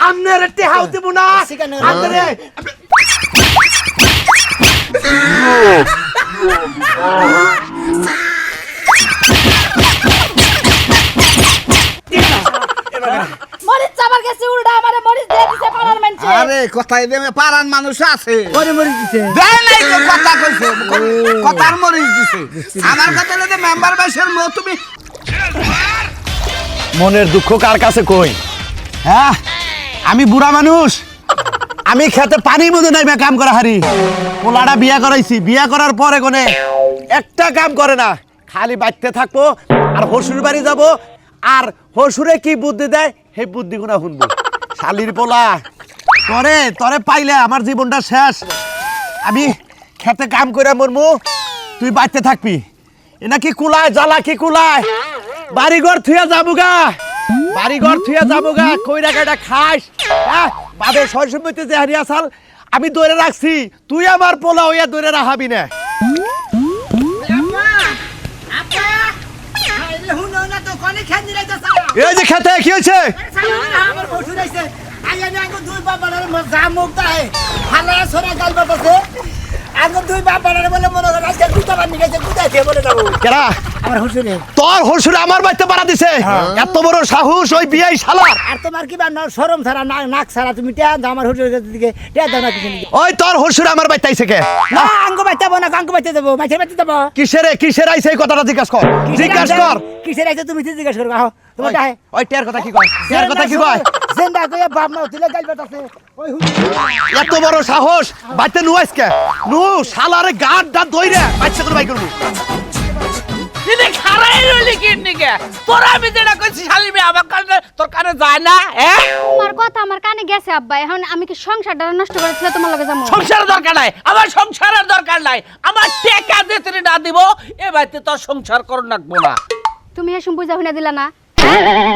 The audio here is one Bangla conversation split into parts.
আপনার টেহাও দেব না আপনারে মরিচ চাবার গেছে উল্টা আমারে মরিচ দিয়ে দিছে পাড়ার মানুষে আরে কথাই দেবে পাড়ার মানুষ আছে। করে মরে দিছে? দেয় নাই তো কথা কইছে কথার মরিচ দিছে। আমার কথা হলো মেম্বার বাইশের মো তুমি মনের দুঃখ কার কাছে কই? হ্যাঁ? আমি বুড়া মানুষ। আমি খেতে পানির মধ্যে নাই কাম করা হারি। পোলাটা বিয়া করাইছি। বিয়া করার পরে কোনে একটা কাম করে না, খালি বাড়তে থাকব আর হসুর বাড়ি যাব। আর হসুরে কি বুদ্ধি দেয়, সেই বুদ্ধি গুণা শুনব। শালির পোলা, তরে তরে পাইলে আমার জীবনটা শেষ। আমি খেতে কাম করে মরমু, তুই বাড়তে থাকবি। এ নাকি কুলায়, জ্বালা কি কুলায়? বাড়িঘর থুয়া যাবুগা বাড়িঘর থুয়া যাবুগা কইরা কাটা খাস হ্যাঁ বাবে শৈশবতে যে হারিয়া সাল, আমি দৌড়ে রাখছি। তুই আমার পোলা হইয়া দৌড়ে রাখাবি না। এই যে খেতে আঙ্গ দুই বাবার বলে মনে করে আজকে দুটা বানি গেছে কোথায় খেয়ে বলে যাব। কেরা? আমার হুসুরে তোর হসুরে আমার বাড়িতে পাড়া দিছে। এত বড় সাহস ওই বিয়াই শালার। আর তোমার কি বা সরম ছাড়া না নাক ছাড়া তুমি টিয়া দাও আমার হুসুরের দিকে টিয়া দাও না কিছু ওই তোর হসুরে আমার বাড়িতে আইছে কে? না আঙ্গ বাইতে যাব না আঙ্গ বাইতে যাব মাছের বাইতে যাব। কিসের কিসের আইছে এই কথাটা জিজ্ঞাসা কর। জিজ্ঞাসা কর। কিসের আছে তুমি জিজ্ঞাসা করব আহ তোমার ওই- টিয়ার কথা কি কয়? টিয়ার কথা কি কয়? কইয়া বাপ মা তুলে এত বড় সাহস? বাইতে নু আজকে। নু শালারে গাড় ডাট দইরে বাচ্চা করে বাই করব দিদি খারাই রইলি কি নিকে তোরা আমি যেটা কইছি শালি মেয়ে আমার কানে তোর কানে যায় না হ্যাঁ তোমার কথা আমার কানে গেছে আব্বা। এখন আমি কি সংসারটা নষ্ট করে ছিল তোমার লগে যাব? সংসারের দরকার নাই। আমার সংসারের দরকার নাই। আমার টাকা দিয়ে তুমি না দিব এ বাড়িতে তোর সংসার করো নাকবো না তুমি হেসুম বুঝা হুনে দিলা না?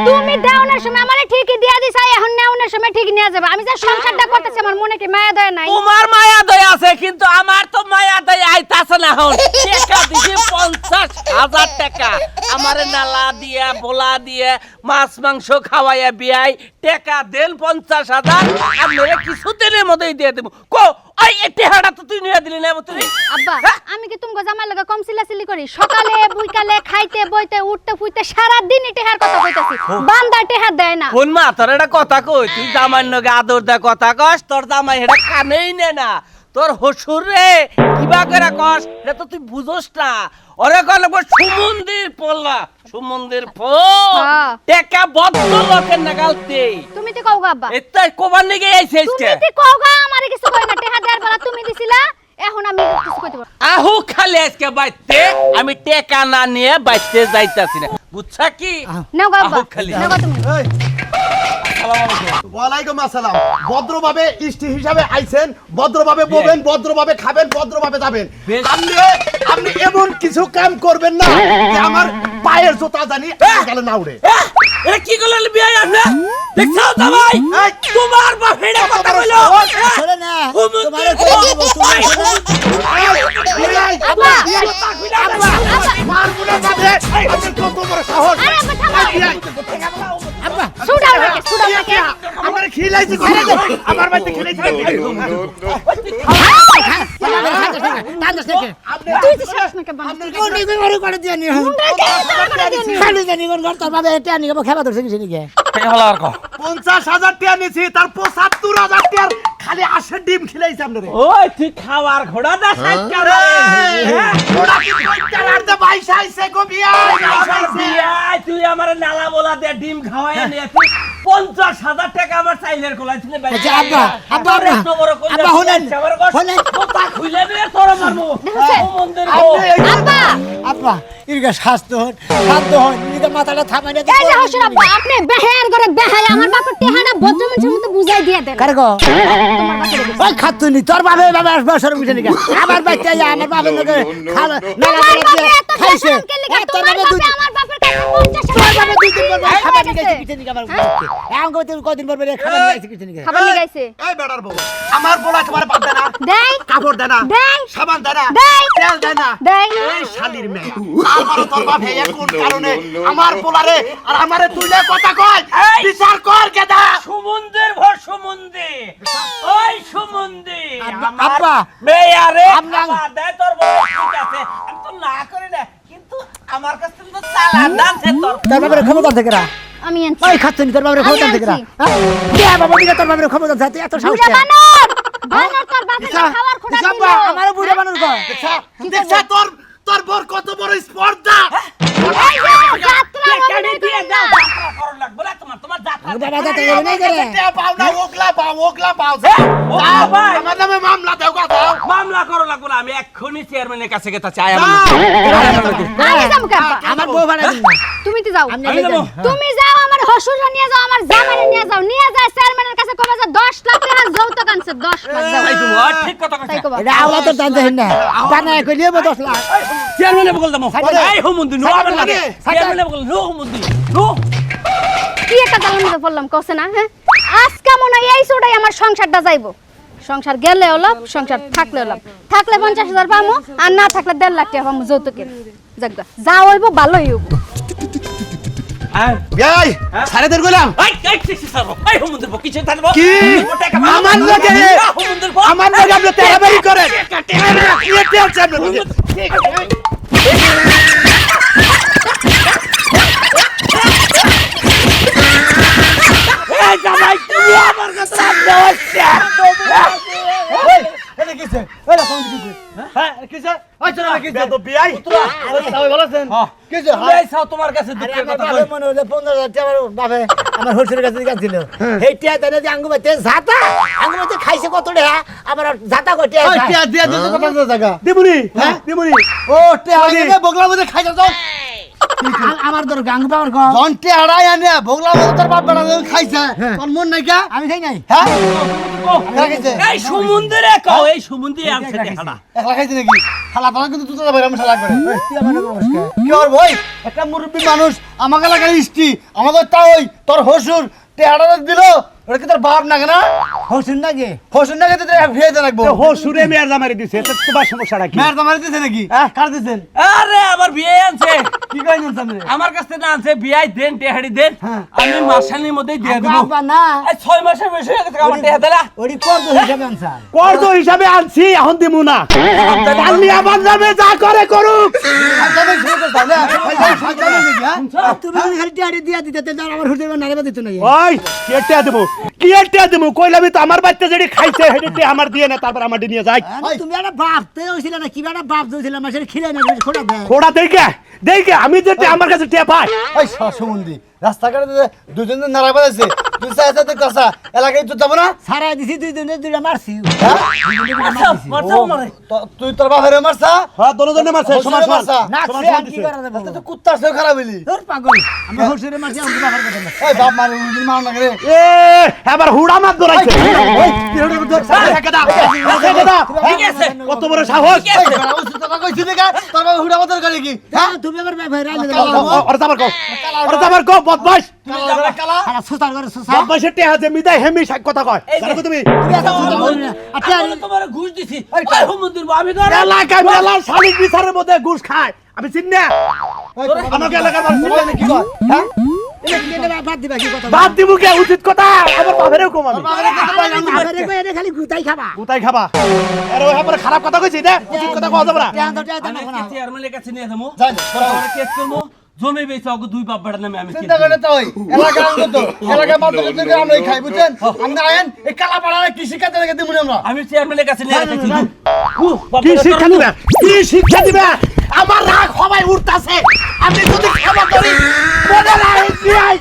তুমি দেওনের সময় আমারে ঠিকই দিয়া দিছ এখন নেওনের সময় ঠিক নিয়ে যাবে। আমি যে সংসারটা করতেছি, আমার মনে কি মায়া দয়া নাই? তোমার মায়া দয়া আছে, কিন্তু আমার তো মায়া দয়া আইতাছে না এখন। টাকা দিছি পঞ্চাশ হাজার টাকা। আমার নালা দিয়া, বোলা দিয়ে, মাছ, মাংস খাওয়াইয়া বিয়াই, টাকা দেন পঞ্চাশ হাজার, আর মেরে কিছু দিনের মধ্যেই দিয়ে দেবো। কো ওই এই টেহাটা তো তুই নিয়ে দিলি না তুই আব্বা হ্যাঁ? আমি কি তুমি জামাই লগে কম সিলাসিলি করি? সকালে বুইকালে খাইতে বইতে উঠতে ফুইতে সারা দিন কথা কইতাছি। বান্দা টেহার দেয় না। কোন মা তোর একটা কথা কই? তুই জামাই নগে আদর দা কথা কস তোর জামাই এটা কানেই নে না। তোর হসুর রে কিবা করে কস? এটা তো তুই বুঝোস না। ওরে কলে সুমন্দির পোলা সুমন্দির ফো হ্যাঁ। টেকা বদ্ধ লোকের নাগালতে। তুমি তো কও গা আব্বা। এটাই কোবার নিগে আইছে তুমি তো কও গা আমারে কিছু কই না টেহা দেয়ার বেলা তুমি দিছিলা। এখন আমি কিছু কইতে পারব আহু খালি আজকে বাইতে আমি টেকা না নিয়ে বাইতে যাইতাছি না। বুঝছা কি? নাও গা আব্বা আহু খালি। নাও গা তুমি। ওয়ালাইকুম আসসালাম। ভদ্রভাবে ইষ্টি হিসাবে আইছেন ভদ্রভাবে বলবেন ভদ্রভাবে খাবেন ভদ্রভাবে যাবেন। বেশ। আপনি আপনি এমন কিছু কাম করবেন না যে আমার পায়ের জুতা জানি গেলে না উড়ে। আহ! এটা কি করলেন বিয়ে আপনি দেখছাও জামাই এই! তোমার বাপ এটা কথা কইলো শোনে না। তোমারে আমার খিলাইছি আমার বাড়িতে তো খালি পঞ্চাশ হাজার টিয়া নিছি তার পঁচাত্তর হাজার টাকার খালি আশের ডিম খিলাইছি আপনারে। ওই তুই খাওয়ার ঘোড়া না সাইকেল ওরা কি কইতার আর দে ভাই সাইছে গো বিয়া বিয়াই তুই আমার নালা বলা দে ডিম খাওয়াই নিয়ে তুই পঞ্চাশ হাজার টাকা আমার চাইলের কোলাই ছিল আব্বা, আব্বা, আব্বা, আব্বা, শুনেন, শুনেন। খুলে দিয়ে তোর মারবো দেখছেন? ও মন্দির গো। আব্বা! আব্বা ইরগা স্বাস্থ্য হন শান্ত হন ইরগা। মাথাটা থামাই না এই যে হসুর আপনি বেহায়ার করে বেহায়া আমার বাপের টেহানা ভদ্র মতো বুঝাই দিয়ে দেন। কার গো। ওই খাতুনি তোর বাবা বাবা আসবে সরম কিছু নিকা আমার বাচ্চা আমার বাবা লোকে খালা না না খাইছে। লিগা? তোর বাবা আমার আমার এখন কত কদিন পর পরে খাবার নিয়ে কিছু নিকে খাবার নিয়ে গাইছে এই বেড়ার বউ। আমার বলা তোমার বাদ দেনা কাপড় দেনা সাবান দেনা তেল দেনা। এই শালির মেয়ে। আমার তোর বাপ হেয়া কোন কারণে আমার পোলারে আর আমারে তুইলে কথা কয়? বিচার কর কেদা সমুদ্রের ভর সুমন্দি। ওই সুমন্দি। আব্বা, আব্বা। আপনার- দেয় তোর বউ ঠিক আছে। আমি তো না করি না। আমার কাছ থেকে তো চালান দানছে তোর তোর বাবার ক্ষমতা থেকে রা আমি আনছি। ওই খাচ্ছেন তোর বাবার ক্ষমতা থেকে রা কে বাবা দিকে তোর বাবার ক্ষমতা থাকে এত সাহস কে? বানর! বানর তোর বাপের দিশা, খাবার দিল। আব্বা, বুড়া বানর কয় কি তোর তোর বোর কত বড় স্পর্ধা? এই যে, যাত্রা কেকানি অভিনয় দিয়ে করেন দাও না। যাত্রা করো লাগবে না তোমার তোমার যাত্রা আমার মামলা করো লাগবে না আমি এক্ষুনি চেয়ারম্যানের কাছে বউ ভাড়া তুমি তো যাও। তুমি যাও আমার হসুরা নিয়ে যাও আমার নিয়ে যাও। নিয়ে যায় চেয়ারম্যানের কাছে কবে যে 10 লাখ টাকা যৌতুক আনছে 10 লাখ যাও তাই তো, ঠিক কথা কইছে এটা আওলা তো টানতে হেন না। টানা কইলে বো 10 লাখ। চেয়ারম্যানে বকল দামো এই হুমুন্দি নো আবার লাগে। চেয়ারম্যানে বকল নো হুমুন্দি নো। কি একটা দালান মধ্যে পড়লাম কছে না হ্যাঁ? আজকে মনে হয় এই চোটাই আমার সংসারটা যাইবো। সংসার গেলে হলো সংসার থাকলে হলো থাকলে পঞ্চাশ হাজার পামো আর না থাকলে দেড় লাখ টাকা পামো যৌতুকের। যাকগা যা হইব ভালোই হইব। এই সাড়ে কিসে থাকব কি আমার লগে আমার লগে আপনি তেরাবারি করেন বিয়াই। সবাই ভালো আছেন? কিছে তোমার দুঃখের কথা কই মনে হলো পনেরো হাজার টাকা আমার বাপে আমার হোলসেলের কাছে গেছিল। সেই টিয়া তাই যে আঙ্গু আঙ্গু বাতে খাইছে কত রে আবার জাতা টিয়া দিয়া দিতে কত টাকা দিমুনি হ্যাঁ দিমুনি। ও টিয়া আগে বগলা মধ্যে খাইছে আমার তোর গাঙ্গু পাওয়ার কম ঘন্টে আড়াই আনে বগলা মতো তোর বাপ বেড়া খাইছে। তোর মন নাই কা? আমি খাই নাই। হ্যাঁ? এই সুমন্দিরে কও এই দেখানা একলা খাইছে নাকি? খালা পালা কিন্তু তুই তো বাইরে আমি শালা করে কি? ওর ভাই? একটা মুরব্বী মানুষ আমাকে লাগার ইষ্টি আমাকে তা ওই তোর হসুর টেহাটা দিল ওটা কি তোর বাপ নাগে না? হোসেন নাগে তো ভিয়ে দিছে এটা তোমার সমস্যাটা কি? মেয়ের তোমার দিছে নাকি? কার দিছেন? আরে আমার বিয়ে আনছে। কি কইছেন সামনে আমার কাছে না আনছে বিয়াই দেন টেহাড়ি দেন। আমি মাসালির মধ্যেই দিয়ে দেবো। বাবা না। এই ছয় মাসের বেশি হয়ে গেছে আমার টেহা দেলা। ওরি কত হিসাবে আনসার কর্দ হিসাবে আনছি এখন দিমু না। যা করে করুক। হ্যাঁ। তুমি খালি টিয়া দিয়া দিতে আমার নারে দিত ওই দেবো। কেটে দেবো কইলামি তো আমার বাচ্চা যেটি খাইছে সেটি আমার দিয়ে না তারপর আমার নিয়ে আরে তুমি একটা বাপ তো হইছিল না কি একটা বাপ দইছিল আমার সেটা খিলে না খোড়া দেয়। খোড়া দেখে দেখে আমি যেটা আমার কাছে টিয়া পাই ওই রাস্তাঘাটে দুজনে নাড়া বাজাইছে তুই চাইতে কথা এলাকায় তুই যাব না সারাই দিছি দুই দিনে দুইটা মারছি হ্যাঁ? তো- তুই তোর বাপের মারছা হ্যাঁ দোনোজনে মারছে সমান সমান মারছা না সে আর কি। করা যাবে তুই তো কুত্তার সঙ্গে খারাপ হইলি তোর পাগল আমি হোসেনের মারছি আমি বাবার কথা না ওই বাপ মারে উনি মার না রে এ এবার হুড়া মার ধরাইছে ওই, তুই ওটা করতে- রেখে দাও, রেখে ঠিক আছে কত বড় সাহস ঠিক আছে। কথা কইছি দেখা, তোর বাবা হুড়া মতন করে কি? হ্যাঁ? তুমি আবার ভাই রাইলে ও, ও, যাবার কো ওরা যাবার কো বদমাস আমি ঘুষ দিছি। ওই হুমুন্দির আমি তো এলাকায় মেলার শালিক বিচারের মধ্যে ঘুষ খায়। আমি চিনি আমাকে এলাকার কি হ্যাঁ? বাদ দিবা কি কথা বাদ দিবু কে? উচিত কথা। আমার কম আমি। বাবারে কই এনে খালি গুতাই খাবা। খাবা। আরে ওই ব্যাপারে খারাপ কথা কইছি না উচিত কথা কওয়া যাবে না। টিয়া তো টিয়া তো আমি না চেয়ারম্যানের কাছে নিয়ে যাব। যাই, কেস করব। জমি বেচে ওকে দুই বাপ বেটার নামে আমি চিন্তা করে তো ওই, এলাকার আঙ্গ তো, এলাকার মাধ্যমে যদি আমরা খাই, বুঝছেন? আপনি আয়েন, এই কালা পাড়ারে কি শিখাতে রেখে দিবনি আমরা? আমি চেয়ারম্যানের কাছে নিয়ে গেছি কি শিক্ষা দিবে? কি শিক্ষা দিবে? আমার রাগ সবাই উঠতাছে। আমি যদি ক্ষমা করি মনে রাখ কি আই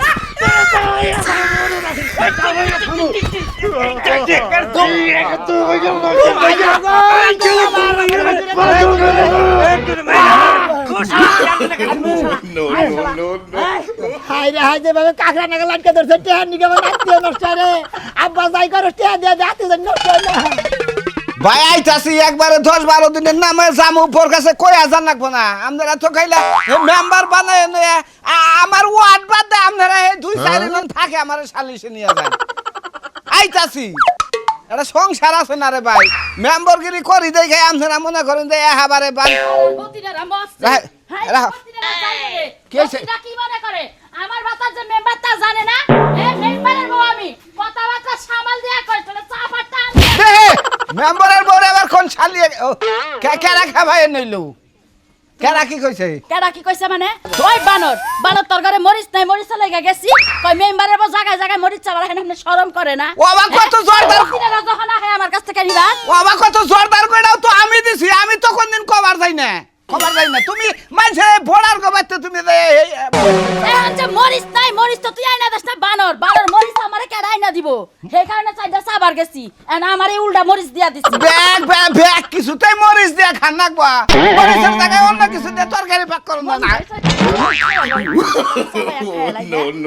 হাই রে হাই যে ভাবে কাকড়া নাগা লাটকে ধরছে টিয়া নিকে আমার আত্মীয় নষ্ট রে আব্বা যাই করো টিয়া দিয়ে দে আত্মীয় নষ্ট হয় ভাই আইতাছি একবারে দশ বারো দিনের নামে জামু উপর কাছে কই আজান রাখব না। আপনারা তো খাইলা মেম্বার বানায় আমার ওয়ার্ড বাদ দেয় আপনারা দুই চার থাকে আমার সালিশে নিয়ে যায় আইতাছি। এটা সংসার আছে না রে ভাই? মেম্বরগিরি করি দেখে আপনারা মনে করেন যে এহাবারে বান কি? প্রতিটা কি মনে করে? আমার বাতার যে মেম্বার তা জানে না এই মেম্বারের বউ আমি। কথাবার্তা সামাল দিয়া কই মেম্বারের বউরে আবার কোন শালিয়ে ও, কে- কেরা খাবাই নইলো কেরা কি কইছে কেডা কি কইছে মানে? ওই বানর। বানর তোর ঘরে মরিচ নাই মরিচ লেগে গেছি। কই মেম্বারের বো জায়গায় জায়গায় মরিচ চাবার এখানে আপনি শরম করে না। ও আবার কত জোরদার দিনেরা যখন আহে আমার কাছ থেকে নিবা। ও আবার কত জোরদার কইরাও তো আমি দিছি আমি তো কোনদিন কবার যাই না? যাই না। তুমি মানুষের ভোড়ার গোবাইতে তুমি যে এই- এখন যে মরিচ নাই মরিচ তো তুই আইনা দেস না বানর। বানর মরিচ আমারে কেডা আইনা দিব? সেই কারণে চাইটা চাবার গেছি। এখন আমার এই উল্টা মরিচ দিয়া দিছি। ব্যাগ ব্যাগ ব্যাগ কিছুতেই মরিচ দিয়া খান নাকবা মরিচের জায়গায় অন্য কিছু দিয়ে তরকারি পাক করুন না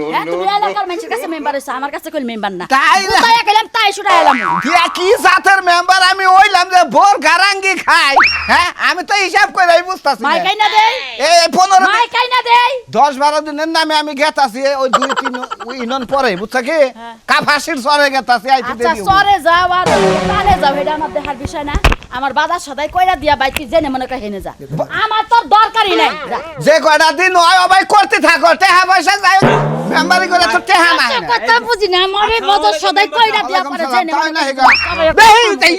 হ্যাঁ, তুমি এলাকার মানুষের কাছে মেম্বার হইছো, আমার কাছে কইল মেম্বার না। তাই না? তাই গেলাম তাই শুটা এলাম। দিয়া কি জাতের মেম্বার আমি ওইলাম যে ভোর গারাঙ্গি খাই। হ্যাঁ আমি তো হিসাব করে বুঝতাছি না। মাই কাই না দেই। এই এই পনেরো মাই কাই না দেই। দশ বারো দিনের নামে আমি গেতাছি ওই দুই তিন ওই ইনন পরে বুঝছ কি? কাফাসির সরে গেতাছি আইতে আচ্ছা দেরি হব। সরে যাও আর কানে যাও এটা আমার দেখার বিষয় না। আমার বাজার সদাই কইরা দিয়া বাইতি জেনে মনে কই হেনে যা। আমার তোর দরকারই নাই। যা। যে কয়টা দিন হয় ভাই করতে থাকো টেহা পয়সা যাই মেম্বারি করে তো টেহা নাই। আচ্ছা, কথা বুঝি না আমার এই বাজার সদাই কইরা দিয়া পরে জেনে মনে কই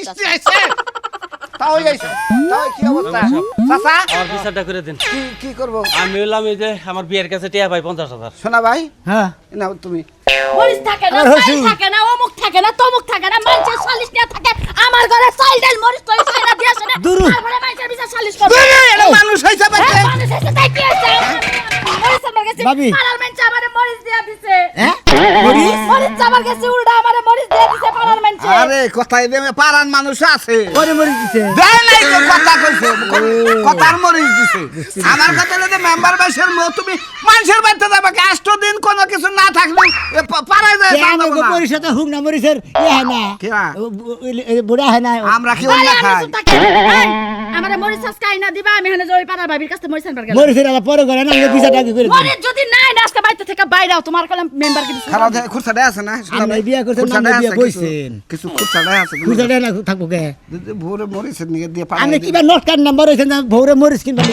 তাও যাইছে তাও কি অবস্থা? চাচা? আমার বিচারটা করে দিন। কি কি করব? আমি হলাম এই যে আমার বিয়ের কাছে টিয়া ভাই পঞ্চাশ হাজার। শোনা ভাই? হ্যাঁ। নাও তুমি। মরিচ থাকে না আর থাকে না অমুক থাকে না তমুক থাকে না মানুষের সালিশ নিয়ে থাকে। আমার ঘরে চাল ডাল মরিচ তৈ কইরা দিয়া শুনে। তারপরে মানুষের বিচার সালিশ করবে। মানুষ মানুষ তাই কি হয়েছে? মরিচ আমার কাছে ভাবি। পাড়ার আমারে মরিচ দিয়া দিছে। হ্যাঁ? মরিচ? আমার কাছে উল্টা আমারে মরিচ দিয়া দিছে পাড়ার আরে কথাই দেবে পাড়ান মানুষ আছে। পরে মরে দিছে। দেয় নাই তো কথা কইছে। কথার মরিচ দিছে। আমার কথা হলো মেম্বার বাইসের মো তুমি মানুষের বাড়িতে যাবে কি? আষ্ট দিন কোনো কিছু না থাকলে যায় না। বলা। পরিষদে হুক না মরিসের ইয়ে হয় না। বুড়া হয় না। আমরা কি অন্য আমি খাই? চুপ থাকি। এই, আমারে মরিচ আজকে আইনা দিবা, আমি এখানে যে ওই পাড়ার ভাবির কাছে মরিচ আনবার গেলাম। মরিসের আবার পরে করে না বিচার টাকা করে দিন। যদি নাই আজকে বাড়িতে থেকে বাইরে তোমার কলম মেম্বার কিন্তু খারাপ না। খুরসাটা আছে না আমরা বিয়া করছেন, খুরসাটা বিয়া কইছেন। কিছু খুরসাটা আছে খুঁজে না থাকব কে ভোরে মরিচের নিয়ে দিয়ে আপনি পাড়ায় কিবা নট কার্ড নাম্বার হয়েছেন ভৌরে মরিস কিনবেন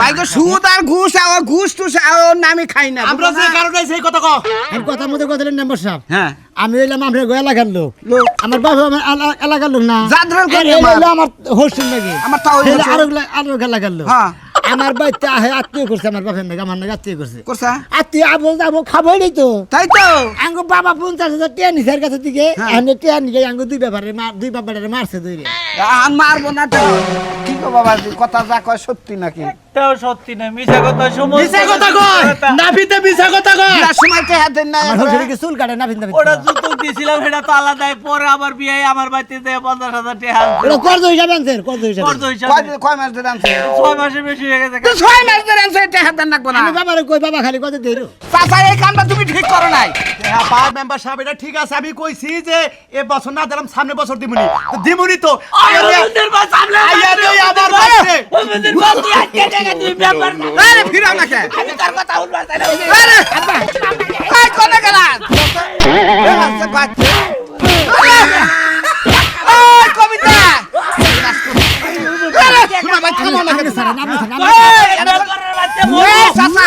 ভাই গো সুদ আর ঘুষ আর ঘুষ টুস আর নামি খাই না আমরা যে কারণে সেই কথা কও কথার মধ্যে কথা নাম্বার সাহেব হ্যাঁ আমি হইলাম আমরা গো এলাকার লোক। আমার বাবা আমার এলাকার লোক না জাদরেল আমার? হোস্টেল নাকি আমার তাও হইল হইল। আরও আরও এলাকার লোক হ্যাঁ। আমার বাচ্চা আহে আত্মীয় করছে আমার বাপের নাকি আমার নাকি আত্মীয় করছে। করছে? আত্মীয় আবো যাব খাবই নাই তো। তাই তো? আঙ্গু বাবা পঞ্চাশ হাজার টিয়া নিছে কাছে দিকে এনে এখানে টিয়া নিকে আঙ্গু দুই ব্যাপারে দুই ব্যাপারে মারছে দুই মারবো না তো। কি বাবা কথা যা কয় সত্যি নাকি? তাও সত্যি না মিছা কথা সময় মিছা কথা কয়! নাভিতে মিছা কথা কয়! বিয়ার সময় না আমার কি চুল কাটে? না ওটা জুতো দিয়েছিলাম সেটা তো আলাদাই। পরে আবার বিয়ে আমার বাড়িতে দেয় পঞ্চাশ হাজার টাকা ওটা কর্জ হিসাবে আনছেন কর্জ হিসাবে। কর্জ হিসাবে। কয় মাস ধরে মাসের বেশি হয়ে গেছে। তো ছয় মাস ধরে না। আমি বাবারে কই বাবা খালি কত দেই চাচা এই কামটা তুমি ঠিক করো নাই। হ্যাঁ পা মেম্বার সাহেব এটা ঠিক আছে। আমি কইছি যে এ বছর না দিলাম সামনে বছর দিমুনি। দিমুনি তো। আইয়া দেই আবার বাড়ছে আরে ফিরাও না কে আরে কয় কোনে গেলা এ বাচ্চা ওই কবিতা শোনা ভাই থামো না কেন সারা নাম সারা এই, এ চাচা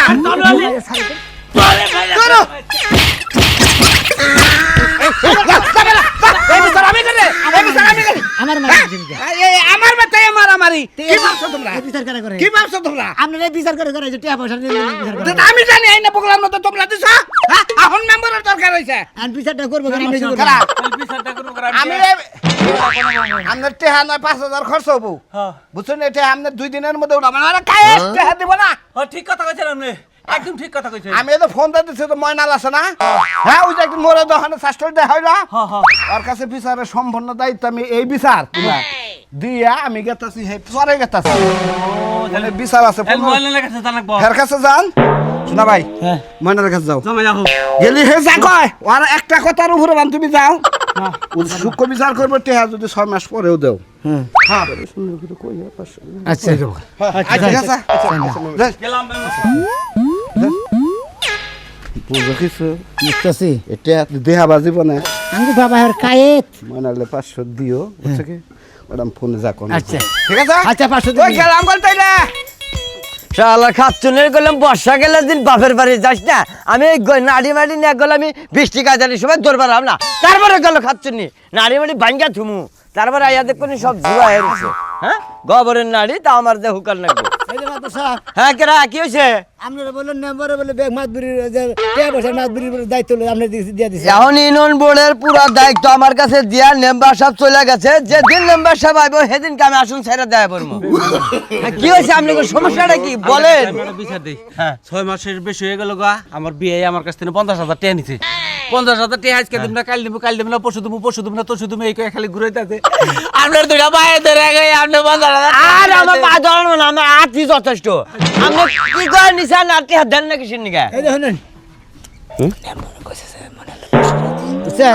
করো এই বিচার আমি করে এই বিচার আমি করে আমার মারা জিনিস এই আমার বেটাই মারামারি কি ভাবছ তোমরা বিচার করে করে কি ভাবছ তোমরা আপনারা বিচার করে করে যে পয়সা আমি জানি এই না বগলার মতো তোমরা দিছ হ্যাঁ? এখন মেম্বারের দরকার হইছে। আর বিচারটা করব করে আমি করব। খারাপ আমি টেহা নয় পাঁচ হাজার খরচ হব। বুঝছেন এটা দুই দিনের মধ্যে উঠাবো না কায়ে টেহা দিব না। ঠিক কথা কইছেন আপনি। একদম ঠিক কথা কইছেন। আমি তো ফোন দিতেছি তো ময়নাল আছে না? হ্যাঁ ওই যে একদিন মোরে দোকানে শাস্ত্র দেয় হয় না হ্যাঁ। হ্যাঁ ওর কাছে বিচারের সম্পূর্ণ দায়িত্ব আমি এই বিচার। দিয়া আমি গেতাছি হে পরে গেতাছি। মানে বিচার আছে হের কাছে যান। শোনা ভাই হ্যাঁ ময়নার কাছে যাও। জমা যাও গেলি হে যা কয় আর একটা কথার উপরে বান তুমি যাও। ও সূক্ষ্ম বিচার করব টেহা যদি ছয় মাস পরেও দেও। হ্যাঁ আচ্ছা আচ্ছা বুঝো কিছু বুঝতেছি এটা দেহা বাজিব না? বাবা কায়েত। ময়নালে পাঁচশো দিও বুঝছ কি? ওরম ফোনে যা কোন। আচ্ছা। ঠিক আছে? আচ্ছা পাঁচশো ওই গেলাম বল তাইলে শালা খাচ্ছনের গেলাম বর্ষা গেলে দিন বাপের বাড়ি যাস না। আমি নাড়ি মাড়ি নিয়ে গেলে আমি বৃষ্টি কাজারি সময় দৌড় পারলাম না। তারপরে গেল খাচ্ছনি নাড়ি মাড়ি ভাঙ্গা থুমু। তারপরে আইয়া দেখুন সব জুয়া হয়ে হ্যাঁ? গবরের নাড়ি তা আমার যে হুকার মাদুর সাহেব হ্যাঁ কেরা কি হয়েছে? আপনারা বললেন মেম্বারে বলে বেগ মাদুরির যে টিয়া বসে দায়িত্ব আপনি দিয়ে দিয়ে এখন ইউনিয়ন বোর্ডের পুরো দায়িত্ব আমার কাছে দিয়া মেম্বার সাহেব চলে গেছে। যেদিন মেম্বার সাহেব আইব সেদিনকে আমি আসুন ছেড়ে দেয় পড়ব হ্যাঁ, কি হয়েছে আপনি সমস্যাটা কি? বলেন। বিচার দিই হ্যাঁ। ছয় মাসের বেশি হয়ে গেল গা। আমার বিয়ে আমার কাছ থেকে পঞ্চাশ হাজার টাকা নিছে। পঞ্চাশ হাজার টাকা আজকে দিব না কাল দিব কাল দিব না পরশু দিব পরশু দিব না তরশু দিব এই খালি ঘুরে যাচ্ছে আপনার দুটা বাইরে ধরে গেছে আপনি পঞ্চাশ হাজার আর আমার পা ধরানো না আমার আটই যথেষ্ট। আপনি কি করে নিছেন আটটি হাত দেন না কিসের নিকা এই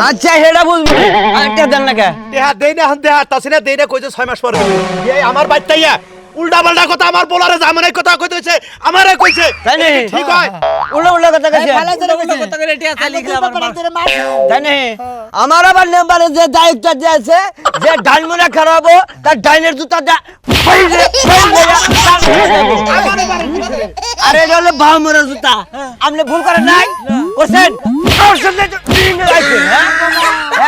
আচ্ছা সেটা বুঝব আরেকটা দেন না কে দেহা দেই না দেহা তাছি না দেই না কইছে ছয় মাস পরে আমার বাচ্চাইয়া উল্টা পাল্টা কথা আমার বলারে জামানের কথা কইতে হইছে আমারে কইছে। তাই নি ঠিক হয়? উল্টা উল্টা কথা কইছে। ফালাই ধরে কইছে কত করে টিয়া চালিয়ে আগে দুই বাবার ধরে মার তাই নি আমার আবার নেম্বারে যে দায়িত্ব দিয়েছে যে ডাইন মনে খারাপো তার ডাইনের জুতা দা আরে এটা হলো বাহামরের জুতা। আপনি ভুল করেন নাই? করছেন করছেন না তো তিনজন আছে, হ্যাঁ?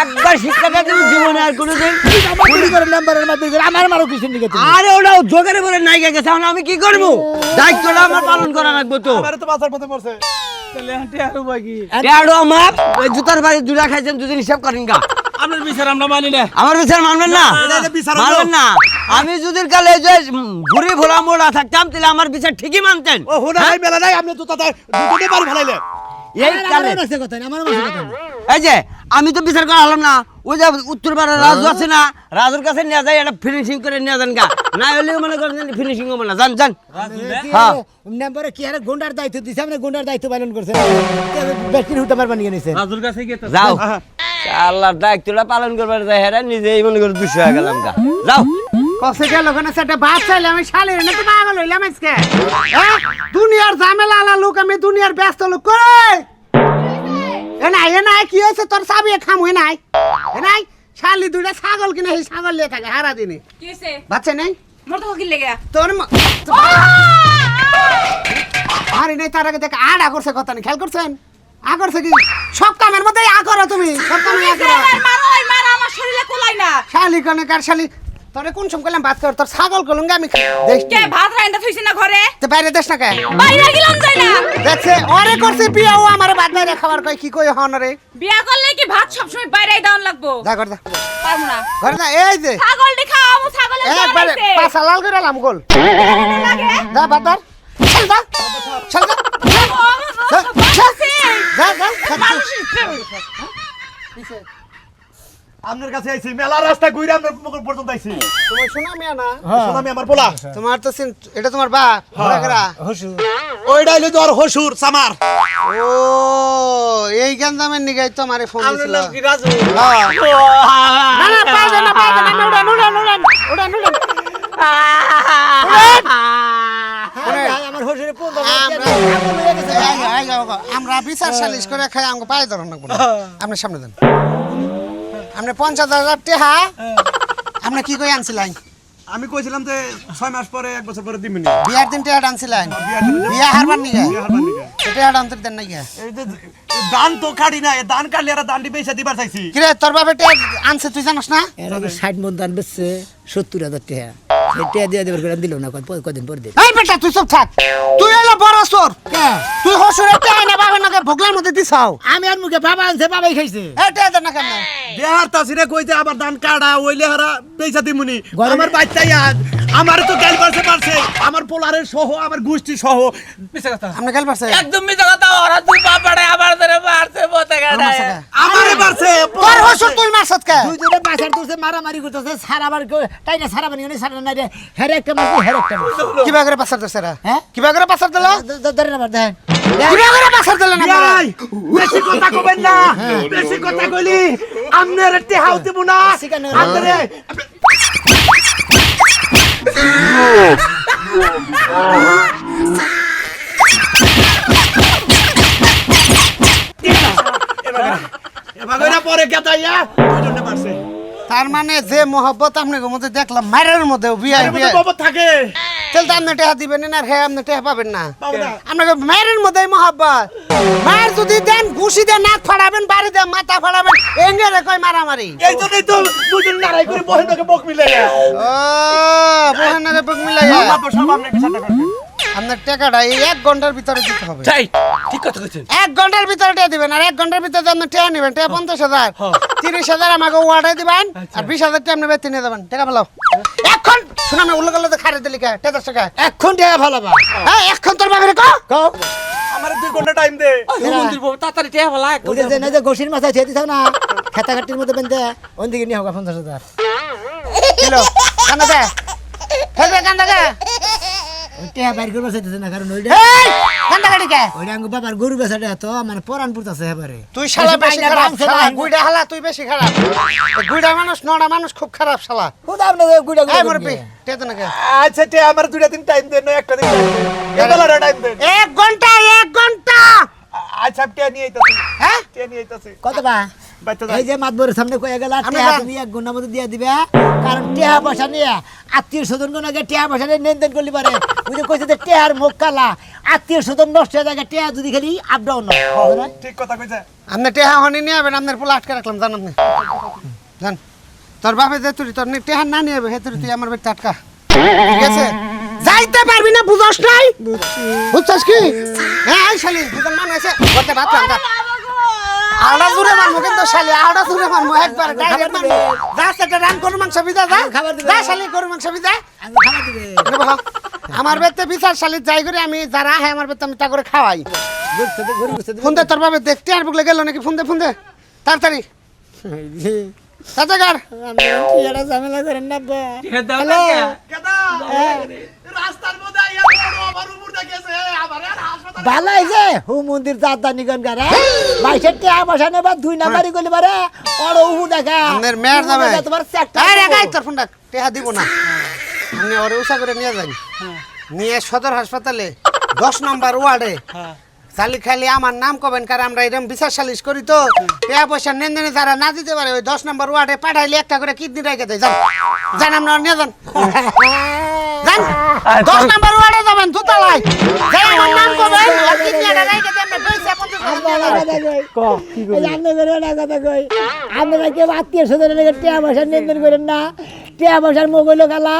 একবার শিক্ষাটা তুমি জীবনে আর কোনোদিন গুলি করে মেম্বারের মাদুরি আমার মারো কিছু নিকে আরে ওটা জোগাড়ে নাই গেছে আমি কি করব? দায়িত্বটা আমার পালন করা লাগবে তো। আমারে তো আমার ওই জুতার বাড়ি দুটা খাইছেন দুদিন হিসাব করেন গা। আপনার বিচার আমরা মানি না। আমার বিচার মানবেন না। মানবেন না? আমি যদি কালে যে ঘুরি ভোলা মোড়া থাকতাম তাহলে আমার বিচার ঠিকই মানতেন। ও হুনা মেলা নাই আপনি জুতাতে দুটোতে বাড়ি ফেলাইলে এই কালে কথা না আমার মাসে কথা এই যে আমি তো বিচার করা হলাম না। ওই যে উত্তর পাড়ার রাজু আছে না রাজুর কাছে নিয়ে যায় এটা ফিনিশিং করে নিয়ে যান গা। না হলে মনে করেন ফিনিশিং হবে না। জান জান হ্যাঁ। কি আরে গুন্ডার দায়িত্ব দিছে আপনি গুন্ডার দায়িত্ব পালন করছেন ব্যক্তির হুটা মারবা নিয়ে নিছেন রাজুর কাছে গিয়ে তো- যাও। আল্লাহর দায়িত্বটা পালন করবার যায় হেরা নিজেই মনে করে দুশো হয়ে গেলাম গা। যাও। সেটা চাইলে আমি শালের না তো পাগল হইলাম আজকে? দুনিয়ার ঝামেলা আলা লোক আমি দুনিয়ার ব্যস্ত লোক এ নাই এ নাই কি হয়েছে? তোর চাবি খাম হয়ে নাই। এ নাই শালি দুইটা ছাগল কিনে সেই ছাগল লিয়ে থাকে হারা দিনে বাচ্চা নেই? মোর তো কি লেগে? তোর আরে নাই তার আগে দেখে আড়া করছে কথা নেই খেয়াল করছেন? আ করছে কি? সব কামের মধ্যে আ করো তুমি সব কামে আ করো। মার ওই আমার শরীরে কোলাই না। শালি কনে কার শালি? তোরে কোন সময় করলাম ভাত কর তোর ছাগল কলঙ্গে আমি দেখ কে ভাত রাইন্দা থইছে না ঘরে তো বাইরে দেশ না কে বাইরে গেলাম যাই না দেখছে ওরে করছে বিয়া ও আমার ভাত বাইরে খাবার কই কি কই হন রে বিয়া করলে কি ভাত সবসময় বাইরে দাওন লাগবো যা কর যা পারব না ঘরে যা এই যে ছাগল দেখা আমু জ্বর একবারে। পাছা লাল করে লাম গোল যা ভাত ধর চল যা চল যা বাবা বাঁচছে। যা যা আপনার কাছে আইছি মেলা রাস্তা ঘুরে আপনার পুকুর পর্যন্ত আইছি। তোমার শোনা মিয়া না? শোনামি আমার পোলা। তোমার তো সিন- এটা তোমার বাপ ঘোরাঘোরা হসু ওইটা হইল তোর হসুর সামার। ও এই গঞ্জামের নিগাই তো আমারে ফোন দিছিল কি রাজু? না না না না উড়ান উড়ান উড়ান উড়ান উড়ান। আমার হসুরে বিচার সালিশ করে খাই আমাকে পায়ে ধরুন না। আপনার সামনে দেন। আপনি পঞ্চাশ হাজার টেহা। আপনি কি কই আনছিলেন? আমি কইছিলাম যে ছয় মাস পরে এক বছর পরে দিবেন বিয়ার দিন টেহা আনছিলেন? বিয়া হারবার নিগে? টেহা আনতে দেন নাকি এই যে দান তো কাটি না এই দান কাটলে আর দানটি পয়সা দিবার চাইছি। কিরে তোর বাপে টেহা আনছে তুই জানাস না? এর ষাট মন দান বেচছে সত্তর হাজার টাকা টাকা দিয়ে দেবার করে দিল না কদিন পর দিন এই বেটা তুই সব থাক। তুই হলো বড় চোর। তুই হসুরের টেহা না বাবার নাকি ভোগলার মধ্যে দিছাও। আমি আর মুখে বাবা আনছে বাবাই খাইছে। এই টেহা দেন না কেন? দেহার তাসিরে কইতে আবার দান কাটা ওইলে হারা পয়সা দিমুনি আমার বাচ্চাই আজ আমার তো গাল পারছে পারছে আমার পোলারের সহ আমার গোষ্ঠী সহ। মিছে কথা। আপনি গেল পারছে একদম মিছে কথা ওরা দুই বাপাড়ে আবার ধরে মারছে বতে গাড়ায় আমারে পারছে তোর হসুর তুই মারছত কে? দুইজনে বাসার তুলছে মারামারি করতেছে সারা বার টাইনা সারা বানি সারা না রে। হেরে একটা মারছি হেরে একটা মারছি। কিবা করে পাসার দিছে রা? হ্যাঁ? কিবা করে পাসার দিল? ধরে নাম্বার দেখেন কিবা করে পাসার দিল না বেশি কথা কবেন না বেশি কথা কইলি আমনের টেহাও দেব না। শিখানো আমনে পরে কেতাইয়া দুজনে পারছে তার মানে যে মহব্বত আপনাকে মধ্যে দেখলাম মায়ের মধ্যে বিয়ে বিয়ে। বাবা থাকে। তাহলে আপনি টেহা দিবেন না আর হ্যাঁ আপনি টেহা পাবেন না। পাবো না। আপনাকে মায়ের মধ্যে মহব্বত। মায়ের যদি দিয়ে নাক ফাড়াবেন বাড়ি দিয়ে মাথা ফাড়াবেন এঙ্গেলে কই মারামারি। এই জন্যই তো দুজন লড়াই করে বহেনকে বক মিলে ও বহানারে বুক মিলাইয়া। বাবা সব আপনি বিচারটা করবেন আপনার টাকাটা এই এক ঘণ্টার ভিতরে দিতে হবে। চাই ঠিক কথা কইছেন। এক ঘণ্টার ভিতরে টেয়া দিবেন আর এক ঘণ্টার ভিতরে আপনি টেয়া নেবেন টেয়া পঞ্চাশ হাজার। তিরিশ হাজার আমাকে ওয়ার্ডে দিবেন আর বিশ হাজার টাকা আপনি বেতন নিয়ে দেবেন। টাকা ফেলাও। এখন! শুনে আমি উল্লেখ করলে খারে দিলি কে? দশ টাকা। এখন টেহা ভালো হ্যাঁ এখন তোর বাপের কো কও। আমার দুই ঘণ্টা টাইম দে। মন্দির বাবু তাড়াতাড়ি টেয়া বলা ওই যে না যে গোসির মাথায় ছেড়ে দিছাও না খেতা খাটির মধ্যে বেঁধে ওই দিকে নিয়ে হোক পঞ্চাশ হাজার। কিলো কান্দা দে। হেবে কান্দা দে। ওই বাইর করব চাইতেছে না কারণ ওইটা কান্দা কাটি কে? ওইটা আঙ্গু বাবার গরু বেচাটা তো মানে পরান পুরতাছে এবারে। তুই শালা বেশি খারাপ শালা গুইডা হালা তুই বেশি খারাপ। গুইডা মানুষ নড়া মানুষ খুব খারাপ শালা। খুদ না আচ্ছা তে আমার দুইটা দিন টাইম দেন একটা দিন টাইম টাইম দেন। এক ঘণ্টা এক ঘণ্টা! আচ্ছা নিয়ে আইতাছি। হ্যাঁ? তে নিয়ে আইতাছি। কত বা? বাচ্চা এই যে মাতবরের সামনে কয়ে গেল টেহা তুমি এক গুণার মধ্যে দিয়ে দিবে কারণ টেহা পয়সা নিয়ে আত্মীয় স্বজন আগে টেহা পয়সা নিয়ে লেনদেন করলি পারে। ওই যে কইছে যে টেহার মুখ কালা আত্মীয় স্বজন নষ্ট হয়ে যায় টেহা যদি খালি আপ ডাউন ঠিক কথা কইছে। আপনি টেহা হনি নিয়ে যাবেন আপনার পোলা আটকে রাখলাম জান আপনি। জান। তোর বাপে যে তুই তোর নি- টেহা না নিয়ে হে তুই তুই আমার বাড়িতে আটকা। ঠিক আছে? যাইতে পারবি না বুঝস নাই? বুঝছস কি? হ্যাঁ শালি দুজন মানুষ আছে করতে ভাত রান্না। আড়া দূরে মারবো কিন্তু শালি আড়া দূরে মারবো একবার ডাইরেক্ট মারবো। যা সেটা রান গরু মাংস বিদা যা। খাবার দিবে। যা শালি গরু মাংস বিদা। খাবার দিবে এনে আমার বেতে বিচার শালি যাই করে আমি যারা আহে আমার বেতে আমি তা করে খাওয়াই। গরু গুছে দিবে ফোন দে তোর বাবা দেখতে আর বুকলে গেল নাকি? ফোন দে ফোন দে তাড়াতাড়ি টেহাটা ঝামেলা করেন না বা হ্যালো? রাস্তার মধ্যে আইয়া বড় আমার উপর দেখেছে আমার আর হাসপাতাল ভালো হয়েছে হু মন্দির দাদা নিগন গারে বাইশের টেহা পয়সা নেবা দুই নাম্বারই করলি পারে ওর উহু দেখা। আমাদের মেয়ের উহু দামে দেখা তোমার চারটা আরে গাই তোর ফোনটা টেহা দিব না। আপনি ওরে উষা করে নিয়ে যান। নিয়ে সদর হাসপাতালে দশ নম্বর ওয়ার্ডে। খালি খালি আমার নাম কবেন কারণ আমরা এরকম বিচার সালিশ করি তো। টাকা পয়সা নেন যারা না দিতে পারে ওই দশ নম্বর ওয়ার্ডে পাঠাইলে একটা করে কিডনি রেখে দেয়। যান। যান আপনারা নিয়ে যান। যান দশ নম্বর ওয়ার্ডে যাবেন দুতলায়। যাই আমার নাম কবেন আর আমরা পয়সা পঞ্চাশ দেন। আপনারা কেউ আত্মীয় স্বজনের লেগে টেয়া পয়সা লেনদেন করেন না? টেয়া পয়সার মোবাইল গালা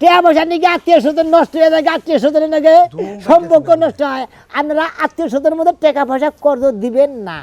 টেয়া পয়সা নাকি আত্মীয় স্বজন নষ্ট হয়ে যায় আত্মীয় স্বজনের নাকি সম্পর্ক নষ্ট হয়। আপনারা আত্মীয় স্বজনের মধ্যে টাকা পয়সা কর্জ দিবেন না।